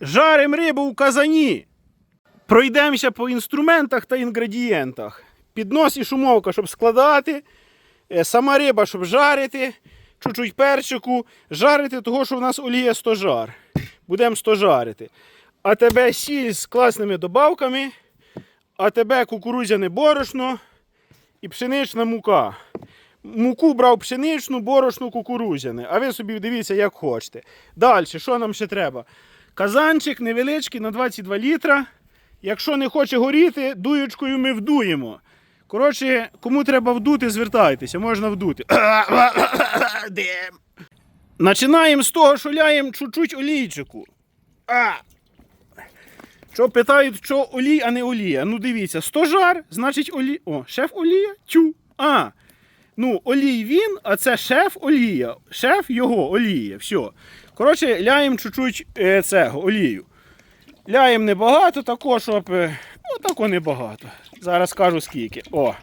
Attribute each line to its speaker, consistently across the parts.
Speaker 1: Жарим рибу у казані. Пройдемося по інструментах та інгредієнтах. Піднос і шумовка, щоб складати. Е, Сама риба, щоб жарити. Чуть-чуть перчику. Жарити того, що в нас олія стожар. Будемо стожарити. А тебе сіль з класними добавками. А тебе кукурудзяне борошно і пшенична мука. Муку брав пшеничну, борошну, кукурудзяне. А ви собі дивіться, як хочете. Далі, що нам ще треба? Казанчик невеличкий на 22 літра. Якщо не хоче горіти, дуючкою ми вдуємо. Коротше, кому треба вдути, звертайтеся, можна вдути. Дим. Починаємо з того, що ляємо чуть-чуть олійчику. А. Що питають, що олій, а не олія. Ну дивіться, стожар, значить олій. О, шеф олія? Тю. А. Ну, олій він, а це шеф олія. Шеф його олія. Все. Коротше, ляємо чуть-чуть е, олію. Ляємо небагато, тако, щоб. е, Ну, небагато. Зараз скажу скільки. О.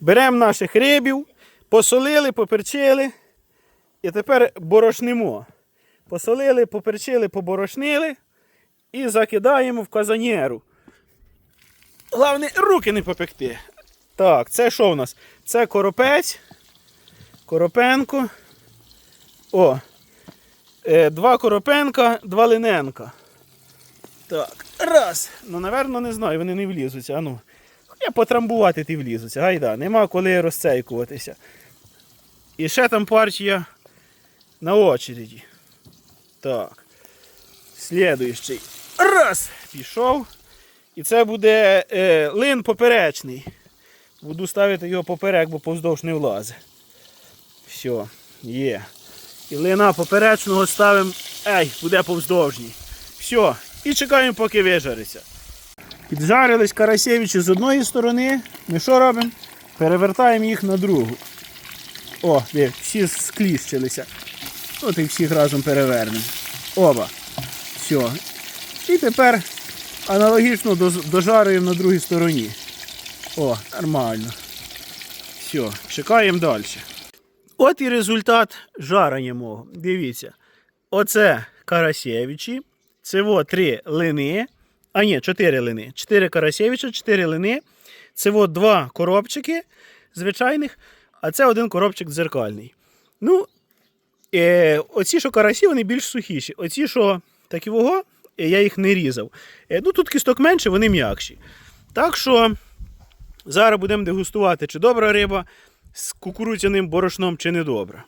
Speaker 1: Беремо наших рибів, посолили, поперчили. І тепер борошнимо. Посолили, поперчили, поборошнили і закидаємо в казанєру. Головне, руки не попекти. Так, це що в нас? Це коропець. Коропенко. О. Е, два коропенка, два линенка. Так, раз. Ну, напевно, не знаю, вони не влізуться. А ну. Я потрамбувати ті влізуться. Гайда, нема коли розцейкуватися. І ще там партія на очереді. Так. Слідуючий. Раз. Пішов. І це буде е, лин поперечний. Буду ставити його поперек, бо повздовж не влазить. Все, є. І лина поперечного ставимо. Ей, буде повздовжній. Все. І чекаємо, поки вижариться. Піджарились карасєвичі з одної сторони. Ми що робимо? Перевертаємо їх на другу. О, де, всі скліщилися. От і всіх разом перевернемо. Оба. Все. І тепер аналогічно дожарюємо на другій стороні. О, нормально. Все, чекаємо далі. От і результат жарення мого. Дивіться. Оце карасєвичі. Це во три лини. А ні, чотири лини. Чотири карасєвича, чотири лини. Це во два коробчики звичайних, а це один коробчик дзеркальний. Ну, е, оці, що карасі, вони більш сухіші. Оці, що такі вого, е, я їх не різав. Е, ну, тут кісток менше, вони м'якші. Так що зараз будемо дегустувати, чи добра риба з кукурудзяним борошном, чи не добра.